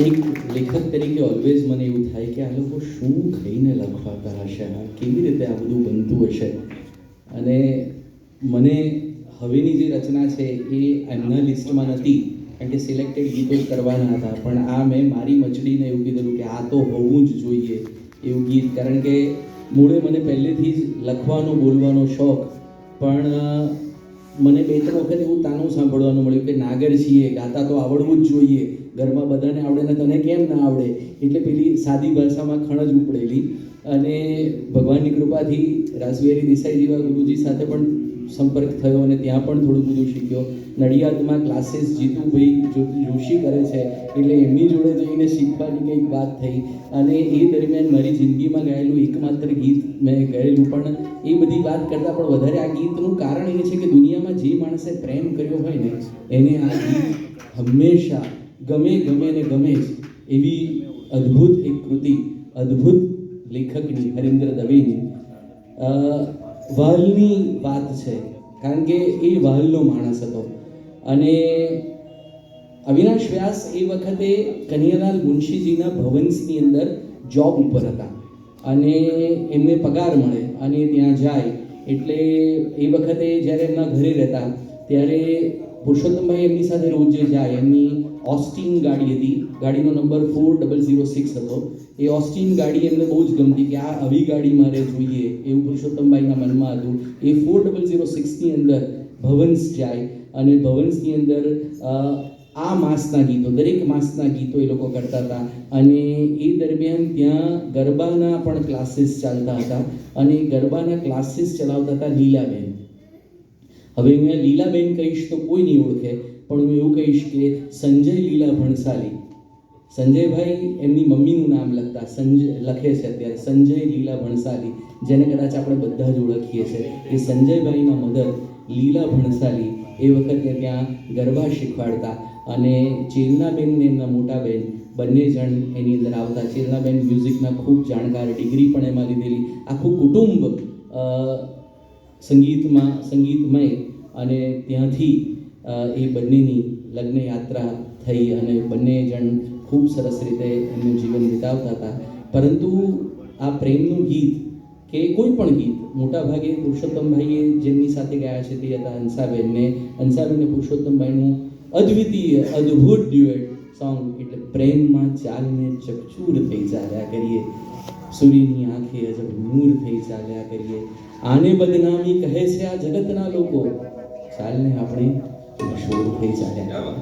એક લેખક તરીકે ઓલવેઝ મને એવું થાય કે આ લોકો શું ખાઈને લખવાતા હશે આ કેવી રીતે આ બધું બનતું હશે? અને મને હવેની જે રચના છે એ એમના લિસ્ટમાં નથી, કારણ કે સિલેક્ટેડ ગીતો જ કરવાના હતા. પણ આ મેં મારી મચડીને એવું કીધેલું કે આ તો હોવું જ જોઈએ એવું ગીત. કારણ કે મૂળે મને પહેલેથી જ લખવાનો, બોલવાનો શોખ. પણ મને બે ત્રણ વખત એવું તાનું સાંભળવાનું મળ્યું કે નાગર છીએ ગાતા તો આવડવું જ જોઈએ. ઘરમાં બધાને આવડે ને તને કેમ ના આવડે? એટલે પેલી સાદી ભાષામાં ખણજ ઉપડેલી. અને ભગવાનની કૃપાથી રાજવિહારી દેસાઈ જેવા ગુરુજી સાથે પણ સંપર્ક થયો અને ત્યાં પણ થોડું બધું શીખ્યો. નડિયાદમાં ક્લાસીસ જીતુભાઈ જો- જોશી કરે છે, એટલે એમની જોડે જઈને શીખવાની કંઈક વાત થઈ. અને એ દરમિયાન મારી જિંદગીમાં ગાયેલું એકમાત્ર ગીત મેં ગાયેલું. પણ એ બધી વાત કરતાં પણ વધારે આ ગીતનું કારણ એ છે કે દુનિયામાં જે માણસે પ્રેમ કર્યો હોય ને, એને આ ગીત હંમેશા ગમે ગમે ને ગમે એવી અદ્ભુત એક કૃતિ અદ્ભુત લેખકની હરિન્દ્ર દવેની. અ, વાલની વાત છે કારણ કે એ વાલનો માણસ હતો. અને અવિનાશ વ્યાસ એ વખતે કનૈયાલાલ મુનશીજીના ભવન્સની અંદર જોબ ઉપર હતા. અને એમને પગાર મળે અને ત્યાં જાય. એટલે એ વખતે જ્યારે એમના ઘરે રહેતા ત્યારે પુરુષોત્તમભાઈ એમની સાથે રોજ જે જાય એમની ઓસ્ટિન ગાડી હતી, ગાડીનો number four double zero six હતો. એ ઓસ્ટિન ગાડી એમને બહુ જ ગમતી કે આ આવી ગાડી મારે જોઈએ એવું પુરુષોત્તમભાઈના મનમાં હતું. એ ફોર ડબલ ઝીરો સિક્સની અંદર ભવન્સ જાય અને ભવન્સની અંદર આ માસના ગીતો, દરેક માસના ગીતો એ લોકો કરતા હતા. અને એ દરમિયાન ત્યાં ગરબાના પણ ક્લાસીસ ચાલતા હતા. અને ગરબાના ક્લાસીસ ચલાવતા હતા લીલાબેન. હવે હું લીલાબેન કહીશ તો કોઈ નહીં ઓળખે, પણ હું એવું કહીશ કે સંજય લીલા ભણસાલી. સંજયભાઈ એમની મમ્મીનું નામ લખતા સંજય, લખે છે અત્યારે, સંજય લીલા ભણસાલી, જેને કદાચ આપણે બધા જ ઓળખીએ છીએ. એ સંજયભાઈના મધર લીલા ભણસાલી એ વખતે ત્યાં ગરબા શીખવાડતા અને ચેલનાબેન ને એમના મોટા બેન બંને જણ એની અંદર આવતા. ચેલનાબેન મ્યુઝિકના ખૂબ જાણકાર, ડિગ્રી પણ એમાં લીધેલી. આખું કુટુંબ સંગીતમાં, સંગીતમય અને ત્યાંથી એ બંનેની લગ્ન યાત્રા થઈ અને બંને જણ ખૂબ સરસ રીતે એમનું જીવન વિતાવતા હતા. પરંતુ આ પ્રેમનું ગીત કે કોઈ પણ ગીત, મોટાભાગે પુરુષોત્તમભાઈએ જેમની સાથે ગાયા છે તે હતા હંસાબેનને હંસાબેનને પુરુષોત્તમભાઈનું અદ્વિતીય, અદ્ભુત ડ્યુએટ સોંગ એટલે પ્રેમમાં ચાલને ચકચૂર થઈ ચાલ્યા કરીએ. સૂર્યની આંખે અજબ નૂર થઈ ચાલ્યા કરીએ આને બદનામી કહે છે આ જગતના લોકો ચાલને આપણે મશહૂર થઈ ચાલ્યા